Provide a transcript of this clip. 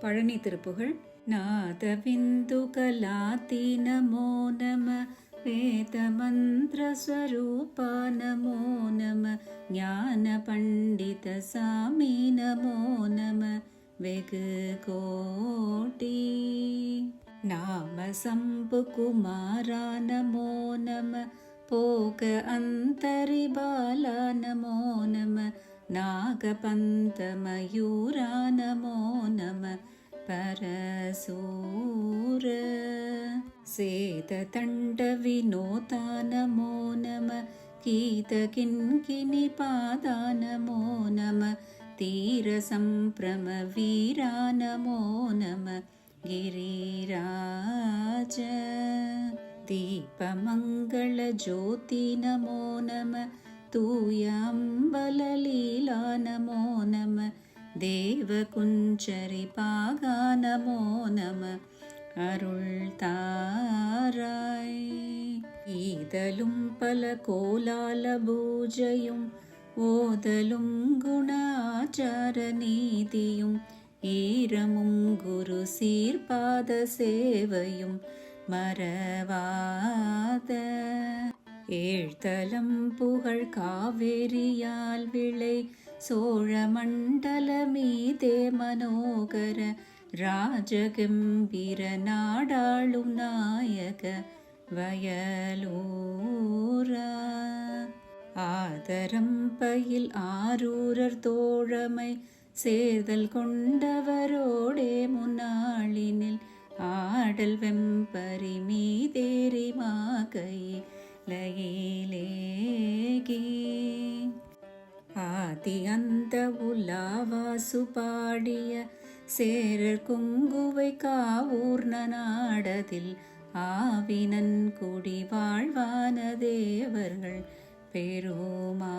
பழனி திருப்புகழ் நாதவிந்து கலாதி நமோ நம வேத மந்திர ஸ்வரூபா நமோ நம ஞான பண்டித சாமி நமோ நம வெகு கோட்டி நாம नागपन्तमयूरा नमो नम परसूर। सेततण्डविनोता नमो नम कीतकिन्किनिपादा नमो नम तीरसम्प्रमवीरा नमो नम गिरिराज। दीपमङ्गलज्योति नमो नम तूयाम्बललीला नमो नम தேவகுஞ்சரி பாகா நமோ நம அருள் தாராய் ஈதலும் பல கோலால பூஜையும் ஓதலும் குண ஆச்சார நீதியும் ஈரமும் குரு சீர்பாத சேவையும் மறவாத ஏழ்தலம் புகழ் காவேரியால் விளை சோழ மண்டலமீதே மனோகர ராஜகம்பீர நாடாளும் நாயக வயலூரா. ஆதரம் பயில் ஆரூரர் தோழமை சேர்தல் கொண்டவரோடே முன்னாளினில் ஆடல் வெம்பரி மீதேறி மாகையே லயிலேகி ஆதி அந்த உலாவாசு பாடிய சேரர் குங்குவை காவூர்ண நாடதில் ஆவினன் குடி வாழ்வான தேவர்கள் பெருமா